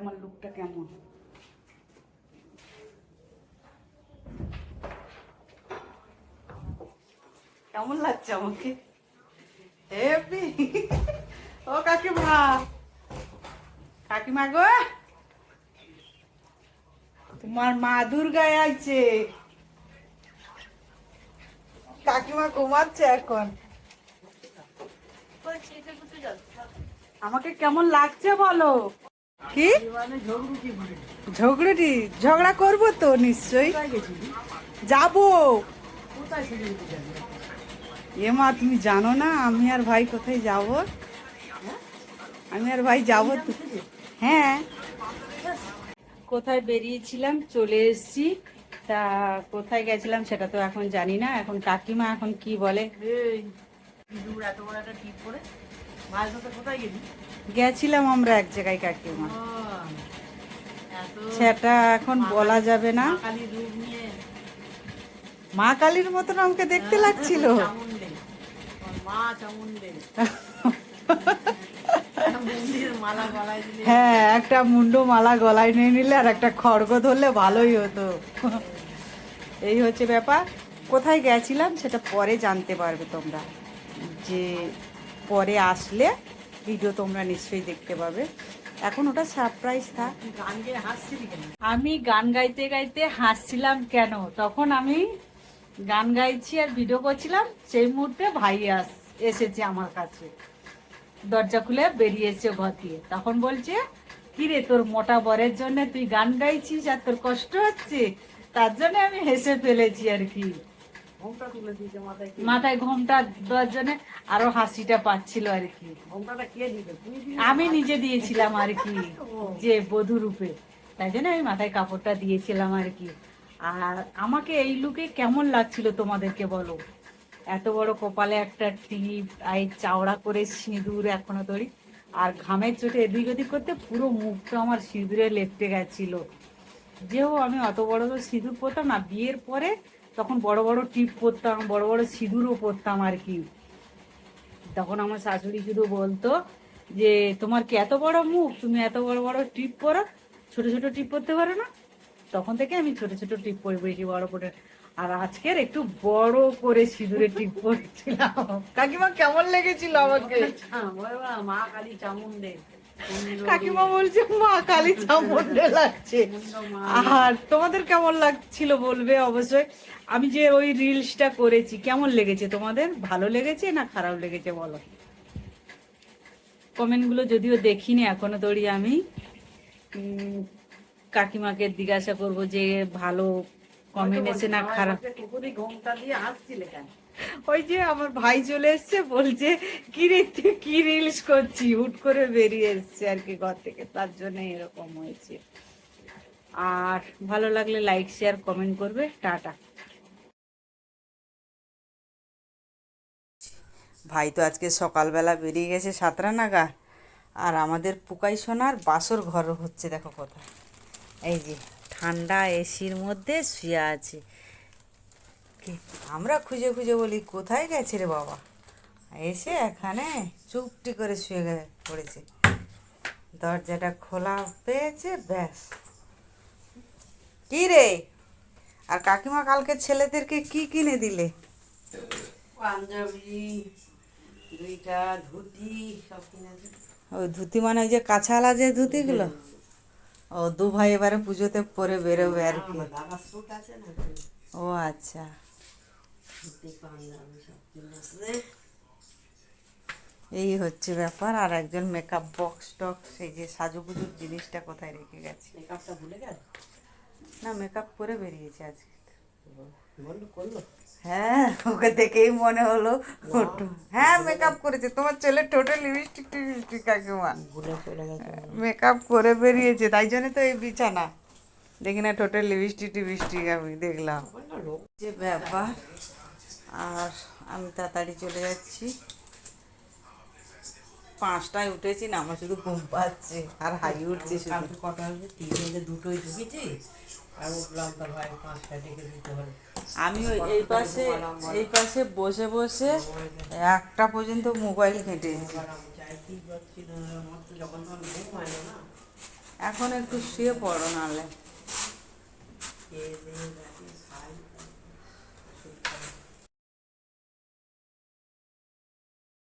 আমার লুকটা কেমন? কেমন লাগছে আমাকে? হেবি ও কাকিমা। কাকিমা গো। তোমার মা দুর্গায় আছে কাকিমা ঘুমাচ্ছে এখন। আমাকে কেমন লাগছে বলো? কি? ঝগড়াটি? ঝগড়া করব তো নিশ্চয়ই। যাব। এ মা তুমি জানো না, আমি আর ভাই কোথায় যাব? আমি আর ভাই যাব হ্যাঁ। কোথায় বেরিয়েছিলাম? চলে এসেছি। তা কোথায় গেছিলাম সেটা তো এখন জানি না। এখন কাকিমা এখন কি বলে? এত বড় একটা টিপ করে গেছিলাম আমরা এক জায়গায় কাকিমা। সেটা এখন বলা যাবে না। মা কালীর মতন আমাকে দেখতে লাগছিল। গলায় দিলে। হ্যাঁ একটা মুন্ডো মালা গলায় নিয়ে নিলে আর একটা খড়গ ধরলে ভালোই হতো। এই হচ্ছে ব্যাপার। কোথায় গেছিলাম সেটা পরে জানতে পারবে তোমরা। যে পরে আসলে ভিডিও তোমরা নিশ্চয়ই দেখতে পাবে। এখন ওটা সারপ্রাইজ থাক। আমি গান গাইতে গাইতে হাসছিলাম কেন? তখন আমি গান গাইছি আর ভিডিও করছিলাম, সেই মুহূর্তে ভাই আস, এসেছে আমার কাছে। দরজা খুলে বেরিয়েছে ঘর দিয়ে। তখন বলছে কি রে তোর মোটা বরের জন্য তুই গান গাইছিস আর তোর কষ্ট হচ্ছে? তার জন্য আমি হেসে ফেলেছি আর কি। মাথায়? ঘোমটা দেওয়ার জন্য আরও হাসিটা পাচ্ছিল আর কি? আমি নিজে দিয়েছিলাম আর কি যে বধূ রূপে। তাই জন্য আমি মাথায় কাপড়টা দিয়েছিলাম আর কি। আর আমাকে এই লুকে কেমন লাগছিল তোমাদেরকে বলো? এত বড় কপালে একটা টিপ আই চাওড়া করে সিঁদুর এখনও তরি। আর ঘামের চোটে এদিক ওদিক করতে পুরো মুখটা আমার সিঁদুরে লেপটে গেছিল। যেও আমি অত বড় বড় সিঁদুর পরতাম না বিয়ের পরে তখন বড় বড় টিপ পরতাম বড় বড় সিঁদুরও পরতাম আর কি। তখন আমার শাশুড়ি শুধু বলতো যে তোমার কি এত বড় মুখ? তুমি এত বড় বড় টিপ পরো? ছোট ছোট টিপ পরতে পারো না? তখন থেকে আমি ছোট ছোট টিপ পরে বেশি বড় করে। আর আজকের একটু বড় করে সিঁদুরে টিপ পরছিলাম। কাকিমা কেমন লেগেছিল আমাকে? মা কালী চামুন্ডে কুন্ড কাকিমা বলছে মা কালী চামুন্ডে লাগছে। আর তোমাদের কেমন লাগছিল বলবে অবশ্যই। আমি যে ওই রিলসটা করেছি কেমন লেগেছে তোমাদের? ভালো লেগেছে না খারাপ লেগেছে বলো? কমেন্টগুলো যদিও দেখিনি এখনও দড়ি আমি। কাকিমাকে জিজ্ঞাসা করব যে ভালো কমেন্ট এসে না খারাপ? ঘোমটা দিয়ে হাসছিলে কেন? ওই যে আমার ভাই চলে এসছে, বলছে কি রে কি রিলস করছি হুট করে বেরিয়ে এসছে আর কি ঘর থেকে। তার জন্য এরকম হয়েছে। আর ভালো লাগলে লাইক শেয়ার কমেন্ট করবে। টাটা। ভাই তো আজকে সকালবেলা বেরিয়ে গেছে সাতটা নাগা আর আমাদের পুকাই সোনার বাসর ঘর হচ্ছে, দেখো কোথায়। এই যে ঠান্ডা এসির মধ্যে শুয়ে আছে। আমরা খুঁজে খুঁজে বলি কোথায় গেছে রে বাবা? এসে এখানে চুপটি করে শুয়ে পড়েছে। দরজাটা খোলা পেয়েছে ব্যাস। কি রে আর কাকিমা কালকে ছেলেদেরকে কি কিনে দিলে? পাঞ্জাবি দুইটা ধুতি সব ওই ধুতি মানে ওই যে কাছালা যে ধুতিগুলো? ও দু ভাই এবারে পুজোতে পরে বেরোবে আর কি। ও আচ্ছা ধুতি পাঞ্জাবি সব কিনেছে এই হচ্ছে ব্যাপার আর একজন মেকআপ বক্স টক্স এই যে সাজুগুজুর জিনিসটা কোথায় রেখে গেছে? মেকআপটা ভুলে গেল? না মেকআপ করে বেরিয়েছে আজকে। হ্যাঁ ওকে দেখেই মনে হলো। হ্যাঁ মেকআপ করেছে। তোমার ছেলে টোটাল লিপস্টিক টিপস্টিক কাকিমা। মেকআপ করে বেরিয়েছে তাই জন্য তো এই বিছানা। দেখি না টোটাল লিপস্টিক টিপস্টিক আমি দেখলাম। যে ব্যাপার। আর আমি তাড়াতাড়ি চলে যাচ্ছি। পাঁচটায় উঠেছি না আমার শুধু ঘুম পাচ্ছে আর হাই উঠছে শুধু। কটা হবে তিনটে দুটোই ঢুকেছি। আর উঠলাম তো ভাই পাঁচটা ডেকে দিতে হবে। আমি এই পাশে এই পাশে বসে বসে একটা পর্যন্ত মোবাইল না। এখন একটু শুয়ে পড়ো নাহলে